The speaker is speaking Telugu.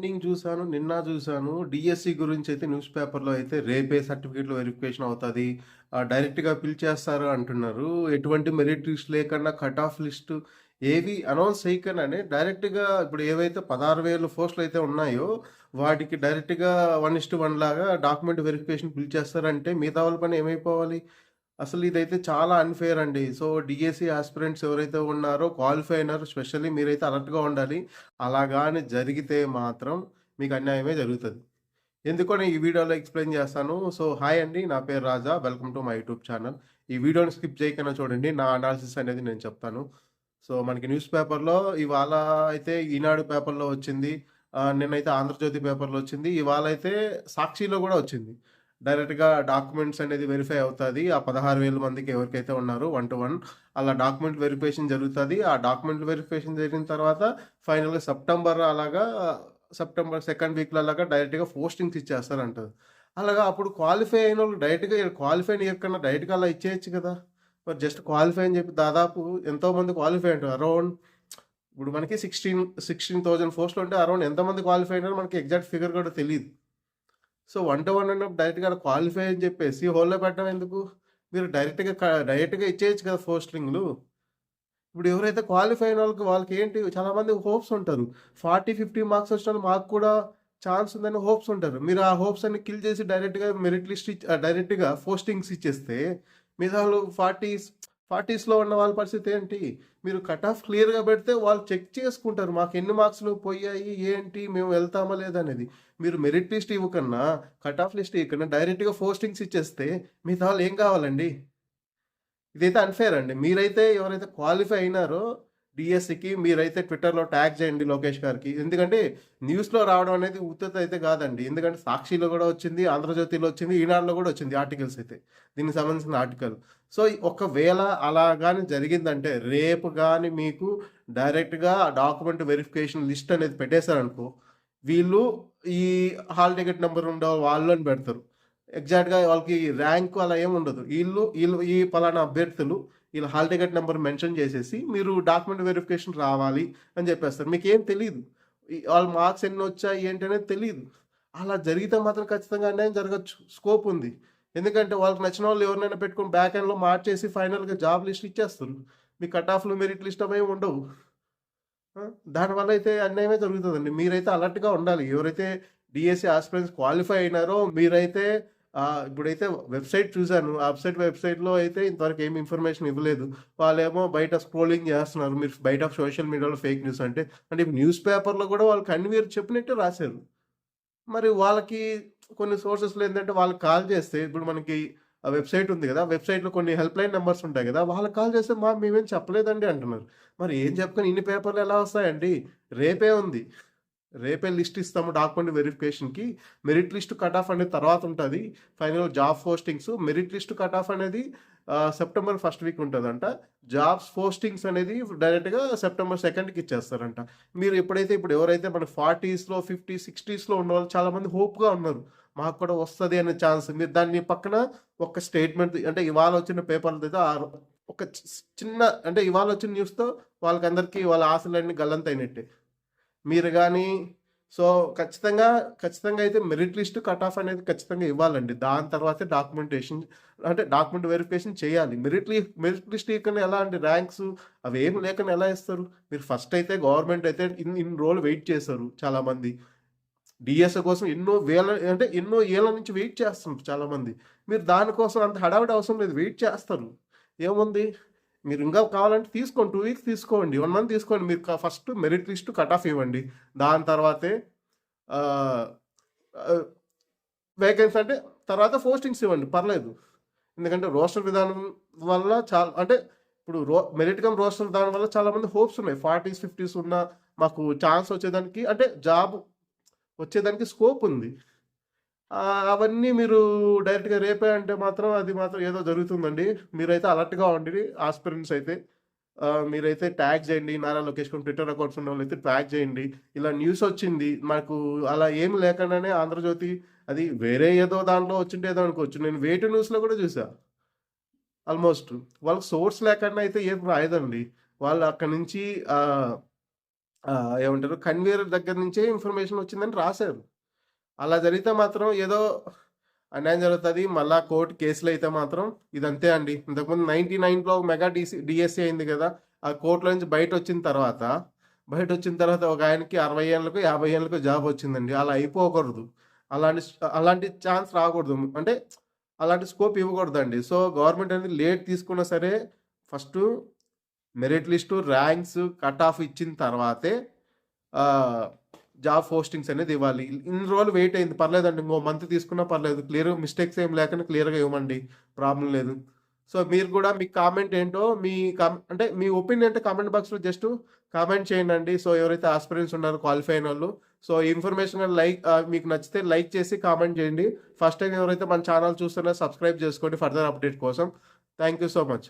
మార్నింగ్ చూసాను, నిన్న చూసాను. డిఎస్సి గురించి అయితే న్యూస్ పేపర్‌లో అయితే రేపే సర్టిఫికేట్‌లు వెరిఫికేషన్ అవుతుంది డైరెక్ట్‌గా పిలిచేస్తారు అంటున్నారు. ఎటువంటి మెరిట్ లిస్ట్ లేకుండా కట్ ఆఫ్ లిస్ట్ ఏవి అనౌన్స్ చేయకుండానే డైరెక్ట్‌గా ఇప్పుడు ఏవైతే పదహారు వేల పోస్టులు అయితే ఉన్నాయో వాటికి డైరెక్ట్‌గా 1:1 లాగా డాక్యుమెంట్ వెరిఫికేషన్ పిలిచేస్తారంటే మిగతా వాళ్ళ పని ఏమైపోవాలి? అసలు ఇదైతే చాలా అన్ఫేర్ అండి. సో, డిఎస్సి ఆస్పిరెంట్స్ ఎవరైతే ఉన్నారో క్వాలిఫై అయినారో స్పెషల్లీ మీరైతే అలర్ట్‌గా ఉండాలి. అలాగాని జరిగితే మాత్రం మీకు అన్యాయమే జరుగుతుంది ఎందుకో నేను ఈ వీడియోలో ఎక్స్‌ప్లెయిన్ చేస్తాను. సో, హాయ్ అండి. నా పేరు Raja. Welcome to my YouTube channel. ఈ వీడియోని స్కిప్ చేయకుండా చూడండి. నా అనాలిసిస్ అనేది నేను చెప్తాను. సో, మనకి న్యూస్ పేపర్‌లో ఇవాళ అయితే ఈనాడు పేపర్‌లో వచ్చింది. నిన్నైతే ఆంధ్రజ్యోతి పేపర్‌లో వచ్చింది. ఇవాళ అయితే సాక్షిలో కూడా వచ్చింది. డైరెక్ట్‌గా డాక్యుమెంట్స్ అనేది వెరిఫై అవుతుంది ఆ పదహారు వేల మందికి ఎవరికైతే ఉన్నారో 1-1 అలా డాక్యుమెంట్ వెరిఫికేషన్ జరుగుతుంది ఆ డాక్యుమెంట్ వెరిఫికేషన్ జరిగిన తర్వాత ఫైనల్‌గా సెప్టెంబర్ అలాగా సెప్టెంబర్ సెకండ్ వీక్‌లో అలాగా డైరెక్ట్‌గా పోస్టింగ్స్ ఇచ్చేస్తారంటారు. అలాగా అప్పుడు క్వాలిఫై అయినోళ్ళు డైరెక్ట్‌గా క్వాలిఫై ఇయ్యకుండా డైరెక్ట్‌గా అలా ఇచ్చేయచ్చు కదా! మరి జస్ట్ క్వాలిఫై అని చెప్పి దాదాపు ఎంతోమంది క్వాలిఫై అంటారు. అరౌండ్ ఇప్పుడు మనకి 16 16,000 పోస్టులు ఉంటే అరౌండ్ ఎంతమంది క్వాలిఫై అయినారో మనకి ఎగ్జాక్ట్ ఫిగర్ కూడా తెలీదు. సో, 1-1 అన్నప్పుడు డైరెక్ట్‌గా క్వాలిఫై అని చెప్పేసి హోల్లో పెట్టడం ఎందుకు? మీరు డైరెక్ట్‌గా క డైరెక్ట్‌గా ఇచ్చేయచ్చు కదా! పోస్టింగ్‌లు. ఇప్పుడు ఎవరైతే క్వాలిఫై అయిన వాళ్ళకి వాళ్ళకి ఏంటి చాలామంది హోప్స్ ఉంటారు. 40, 50 మార్క్స్ వచ్చిన మాకు కూడా ఛాన్స్ ఉందని హోప్స్ ఉంటారు. మీరు ఆ హోప్స్ అన్ని కిల్ చేసి డైరెక్ట్‌గా మెరిట్ లిస్ట్ డైరెక్ట్‌గా పోస్టింగ్స్ ఇచ్చేస్తే మిగతా వాళ్ళు 40స్ 40స్‌లో ఉన్న వాళ్ళ పరిస్థితి ఏంటి? మీరు కట్ ఆఫ్ క్లియర్‌గా పెడితే వాళ్ళు చెక్ చేసుకుంటారు. మాకు ఎన్ని మార్క్స్‌లు పోయాయి? ఏంటి? మేము వెళ్తామా లేదనేది మీరు మెరిట్ లిస్ట్ ఇవ్వకన్నా కట్ ఆఫ్ లిస్ట్ ఇవ్వకన్నా డైరెక్ట్‌గా పోస్టింగ్స్ ఇచ్చేస్తే మిగతా వాళ్ళు ఏం కావాలండి? ఇదైతే అన్ఫేర్ అండి. మీరైతే ఎవరైతే క్వాలిఫై అయినారో డీఎస్సీకి మీరైతే ట్విట్టర్‌లో ట్యాగ్ చేయండి లోకేష్ గారికి. ఎందుకంటే న్యూస్‌లో రావడం అనేది ఉత్తత అయితే కాదండి. ఎందుకంటే సాక్షిలో కూడా వచ్చింది, ఆంధ్రజ్యోతిలో వచ్చింది, ఈనాడులో కూడా వచ్చింది ఆర్టికల్స్ అయితే. దీనికి సంబంధించిన ఆర్టికల్. సో, ఒకవేళ అలా కానీ జరిగిందంటే రేపు కానీ మీకు డైరెక్ట్‌గా డాక్యుమెంట్ వెరిఫికేషన్ లిస్ట్ అనేది పెట్టేశారనుకో వీళ్ళు ఈ హాల్ టికెట్ నెంబర్ ఉండే వాళ్ళు అని పెడతారు. ఎగ్జాక్ట్‌గా వాళ్ళకి ర్యాంక్ అలా ఏమి ఉండదు. వీళ్ళు వీళ్ళు ఈ పలానా అభ్యర్థులు ఇలా హాల్ టికెట్ నెంబర్ మెన్షన్ చేసేసి మీరు డాక్యుమెంట్ వెరిఫికేషన్ రావాలి అని చెప్పేస్తారు. మీకు ఏం తెలియదు వాళ్ళ మార్క్స్ ఎన్నొచ్చాయి ఏంటి అనేది తెలియదు అలా జరిగితే మాత్రం ఖచ్చితంగా అన్యాయం జరగచ్చు స్కోప్ ఉంది. ఎందుకంటే వాళ్ళకి నచ్చిన వాళ్ళు ఎవరినైనా పెట్టుకొని బ్యాక్ ఎండ్‌లో మార్చేసి ఫైనల్‌గా జాబ్ లిస్ట్ ఇచ్చేస్తారు. మీ కట్ ఆఫ్‌లు, మెరిట్ లిస్ట్ అవి ఉండవు. దానివల్ల అయితే అన్యాయమే జరుగుతుందండి మీరైతే అలర్ట్‌గా ఉండాలి. ఎవరైతే డిఎస్సి యాస్పిరెంట్స్ క్వాలిఫై అయినారో మీరైతే ఇప్పుడైతే వెబ్‌సైట్ చూశాను ఆ వెబ్‌సైట్ వెబ్‌సైట్‌లో అయితే ఇంతవరకు ఏమి ఇన్ఫర్మేషన్ ఇవ్వలేదు. వాళ్ళేమో బయట స్క్రోలింగ్ చేస్తున్నారు. మీరు బయట సోషల్ మీడియాలో ఫేక్ న్యూస్ అంటే, అంటే న్యూస్ పేపర్‌లో కూడా వాళ్ళకి కన్వీర్ చెప్పినట్టు రాశారు మరి వాళ్ళకి కొన్ని సోర్సెస్‌లో ఏంటంటే వాళ్ళకి కాల్ చేస్తే ఇప్పుడు మనకి ఆ వెబ్‌సైట్ ఉంది కదా! వెబ్‌సైట్‌లో కొన్ని హెల్ప్‌లైన్ నెంబర్స్ ఉంటాయి కదా! వాళ్ళకి కాల్ చేస్తే మా మేమేం చెప్పలేదండి అంటున్నారు. మరి ఏం చెప్పుకొని ఇన్ని పేపర్‌లు ఎలా వస్తాయండి? రేపే ఉంది. రేపే లిస్ట్ ఇస్తాము డాక్యుమెంట్ వెరిఫికేషన్‌కి. మెరిట్ లిస్ట్ కట్ ఆఫ్ అనేది తర్వాత ఉంటుంది final job postings merit list cut off అనేది సెప్టెంబర్ ఫస్ట్ వీక్ ఉంటుందంట జాబ్స్ పోస్టింగ్స్ అనేది డైరెక్ట్‌గా సెప్టెంబర్ సెకండ్‌కి ఇచ్చేస్తారంట. మీరు ఎప్పుడైతే ఇప్పుడు ఎవరైతే మన ఫార్టీస్లో ఫిఫ్టీ సిక్స్టీస్లో ఉన్న వాళ్ళు చాలామంది హోప్‌గా ఉన్నారు. మాకు కూడా వస్తుంది అనే ఛాన్స్. మీరు దాన్ని పక్కన ఒక స్టేట్మెంట్ అంటే ఇవాళ వచ్చిన పేపర్‌లతో ఆర్ ఒక చి చిన్న అంటే ఇవాళ వచ్చిన న్యూస్‌తో వాళ్ళకందరికీ వాళ్ళ ఆశలన్నీ గల్లంతైనట్టే మీరు కానీ సో, ఖచ్చితంగా, ఖచ్చితంగా అయితే మెరిట్ లిస్ట్ కట్ ఆఫ్ అనేది ఖచ్చితంగా ఇవ్వాలండి. దాని తర్వాతే డాక్యుమెంటేషన్ అంటే డాక్యుమెంట్ వెరిఫికేషన్ చేయాలి. మెరిట్ లి మెరిట్ లిస్ట్ ఇయకుండా ఎలా అండి ర్యాంక్స్ అవేమి లేకుండా ఎలా ఇస్తారు? మీరు ఫస్ట్ అయితే గవర్నమెంట్ అయితే ఇన్ని ఇన్ని రోజులు వెయిట్ చేశారు చాలామంది. డీఎస్‌ఓ కోసం ఎన్నో వేల అంటే ఎన్నో ఏళ్ళ నుంచి వెయిట్ చేస్తున్నారు చాలామంది. మీరు దానికోసం అంత హడావిడి అవసరం లేదు. వెయిట్ చేస్తారు. ఏముంది? మీరు ఇంకా కావాలంటే తీసుకోండి. టూ వీక్స్ తీసుకోండి. వన్ మంత్ తీసుకోండి. మీరు first merit list cut off ఇవ్వండి. దాని తర్వాతే వేకెన్సీ అంటే తర్వాత పోస్టింగ్స్ ఇవ్వండి పర్లేదు. ఎందుకంటే రోస్టర్ విధానం వల్ల చాలా అంటే ఇప్పుడు రో మెరిట్ కమ్ రోస్టర్ విధానం వల్ల చాలా మంది హోప్స్ ఉన్నాయి. 40స్, 50స్ ఉన్న మాకు ఛాన్స్ వచ్చేదానికి అంటే జాబ్ వచ్చేదానికి స్కోప్ ఉంది. అవన్నీ మీరు డైరెక్ట్‌గా రేపే అంటే మాత్రం అది మాత్రం ఏదో జరుగుతుందండి. మీరైతే అలర్ట్‌గా ఉండి ఆస్పిరెంట్స్ అయితే మీరైతే ట్యాగ్ చేయండి. నారా లోకేష్ గారి ట్విట్టర్ అకౌంట్స్ ఉన్న వాళ్ళయితే ట్యాగ్ చేయండి. ఇలా న్యూస్ వచ్చింది. మాకు అలా ఏమి లేకుండానే ఆంధ్రజ్యోతి అది వేరే ఏదో దాంట్లో వచ్చింటే ఏదో అనుకోవచ్చు. నేను వేటు న్యూస్‌లో కూడా చూసా. ఆల్‌మోస్ట్. వాళ్ళకి సోర్స్ లేకుండా అయితే ఏం రాయదండి. వాళ్ళు అక్కడి నుంచి ఏమంటారు కన్వేయర్ దగ్గర నుంచే ఇన్ఫర్మేషన్ వచ్చిందని రాశారు. అలా జరిగితే మాత్రం ఏదో అన్యాయం జరుగుతుంది మళ్ళా కోర్ట్ అయితే మాత్రం ఇదంతే అండి. ఇంతకుముందు 99లో మెగా డీసీ డిఎస్సీ అయింది కదా ఆ కోర్ట్‌లో నుంచి బయట వచ్చిన తర్వాత, బయట వచ్చిన తర్వాత ఒక ఆయనకి అరవై ఏళ్ళకు యాభై ఏళ్ళకు జాబ్ వచ్చిందండి. అలా అయిపోకూడదు. అలాంటి అలాంటి ఛాన్స్ రాకూడదు. అంటే అలాంటి స్కోప్ ఇవ్వకూడదండి. సో, గవర్నమెంట్ అనేది లేట్ తీసుకున్నా సరే first merit list, ranks, cut off ఇచ్చిన తర్వాతే జాబ్ పోస్టింగ్స్ అనేది ఇవ్వాలి. ఇన్ని రోజులు వెయిట్ అయింది. పర్లేదండి. ఇంకో మంత్ తీసుకున్నా పర్లేదు. క్లియర్ మిస్టేక్స్ ఏం లేకుండా క్లియర్‌గా ఇవ్వమండి. ప్రాబ్లం లేదు. సో, మీరు కూడా మీ కామెంట్ ఏంటో మీ అంటే మీ ఒపీనియన్ అంటే కామెంట్ బాక్స్‌లో జస్ట్ కామెంట్ చేయండి సో, ఎవరైతే ఆస్పిరెంట్స్ ఉన్నారో క్వాలిఫై అయినోళ్ళు. సో, ఈ ఇన్ఫర్మేషన్ లైక్ మీకు నచ్చితే లైక్ చేసి కామెంట్ చేయండి. ఫస్ట్ టైం ఎవరైతే మన ఛానల్ చూస్తున్నారో సబ్స్క్రైబ్ చేసుకోండి ఫర్దర్ అప్డేట్ కోసం. Thank you so much.